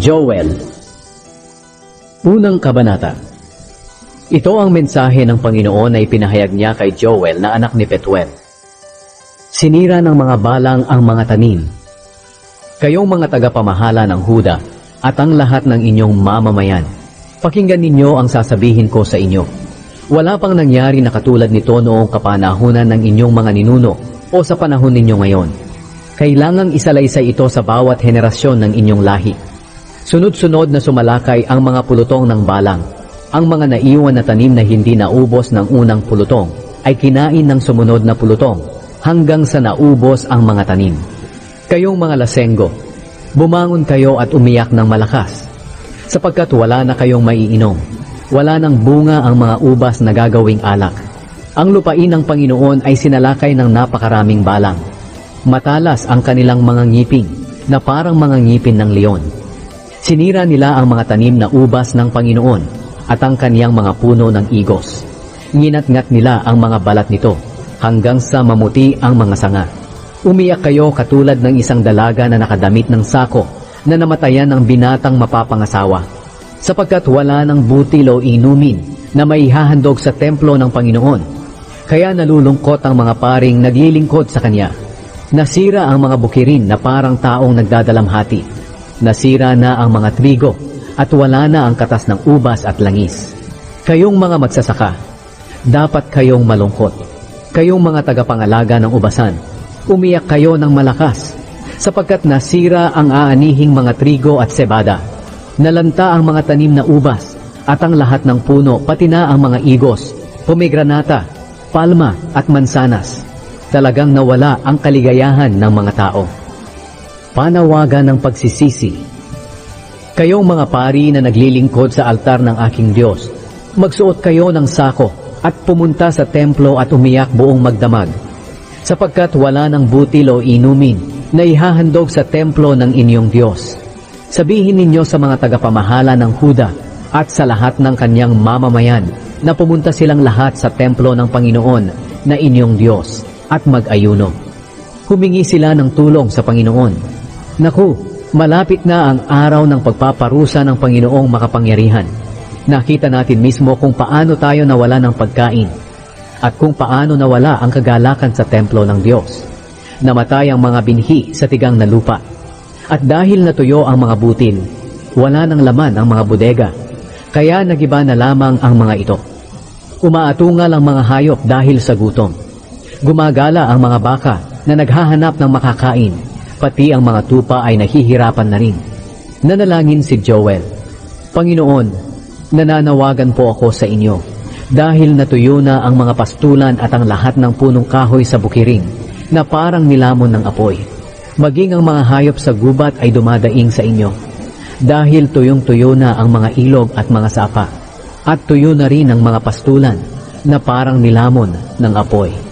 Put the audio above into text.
Joel Unang Kabanata Ito ang mensahe ng Panginoon na ipinahayag niya kay Joel na anak ni Petuel. Sinira ng mga balang ang mga tanim. Kayong mga tagapamahala ng Huda at ang lahat ng inyong mamamayan, pakinggan ninyo ang sasabihin ko sa inyo. Wala pang nangyari na katulad nito noong kapanahunan ng inyong mga ninuno o sa panahon ninyo ngayon. Kailangang isalaysay ito sa bawat henerasyon ng inyong lahi. Sunod-sunod na sumalakay ang mga pulutong ng balang. Ang mga naiwan na tanim na hindi naubos ng unang pulutong ay kinain ng sumunod na pulutong hanggang sa naubos ang mga tanim. Kayong mga lasenggo, bumangon kayo at umiyak ng malakas, sapagkat wala na kayong maiinom. Wala ng bunga ang mga ubas na gagawing alak. Ang lupain ng Panginoon ay sinalakay ng napakaraming balang. Matalas ang kanilang mga ngipin na parang mga ngipin ng leon. Sinira nila ang mga tanim na ubas ng Panginoon at ang kaniyang mga puno ng igos. Nginat-ngat nila ang mga balat nito hanggang sa mamuti ang mga sanga. Umiyak kayo katulad ng isang dalaga na nakadamit ng sako na namatayan ng binatang mapapangasawa sapagkat wala ng butil o inumin na maihahandog sa templo ng Panginoon. Kaya nalulungkot ang mga paring naglilingkod sa Kanya. Nasira ang mga bukirin na parang taong nagdadalamhati. Nasira na ang mga trigo at wala na ang katas ng ubas at langis. Kayong mga magsasaka, dapat kayong malungkot. Kayong mga tagapangalaga ng ubasan, umiyak kayo ng malakas sapagkat nasira ang aanihing mga trigo at sebada. Nalanta ang mga tanim na ubas at ang lahat ng puno pati na ang mga igos, pomegranata, palma at mansanas. Talagang nawala ang kaligayahan ng mga tao. Panawagan ng pagsisisi Kayong mga pari na naglilingkod sa altar ng aking Diyos, magsuot kayo ng sako at pumunta sa templo at umiyak buong magdamag, sapagkat wala ng butil o inumin na ihahandog sa templo ng inyong Diyos. Sabihin ninyo sa mga tagapamahala ng Huda at sa lahat ng kanyang mamamayan na pumunta silang lahat sa templo ng Panginoon na inyong Diyos at mag-ayuno. Humingi sila ng tulong sa Panginoon. Naku, malapit na ang araw ng pagpaparusa ng Panginoong makapangyarihan. Nakita natin mismo kung paano tayo nawala ng pagkain at kung paano nawala ang kagalakan sa templo ng Diyos. Namatay ang mga binhi sa tigang na lupa. At dahil natuyo ang mga butil, wala ng laman ang mga bodega. Kaya nagiba na lamang ang mga ito. Umaatungal ang mga hayop dahil sa gutom. Gumagala ang mga baka na naghahanap ng makakain, pati ang mga tupa ay nahihirapan na rin. Nanalangin si Joel, Panginoon, nananawagan po ako sa inyo dahil natuyo na ang mga pastulan at ang lahat ng punong kahoy sa bukiring na parang nilamon ng apoy. Maging ang mga hayop sa gubat ay dumadaing sa inyo dahil tuyong-tuyo na ang mga ilog at mga sapa at tuyo na rin ang mga pastulan na parang nilamon ng apoy.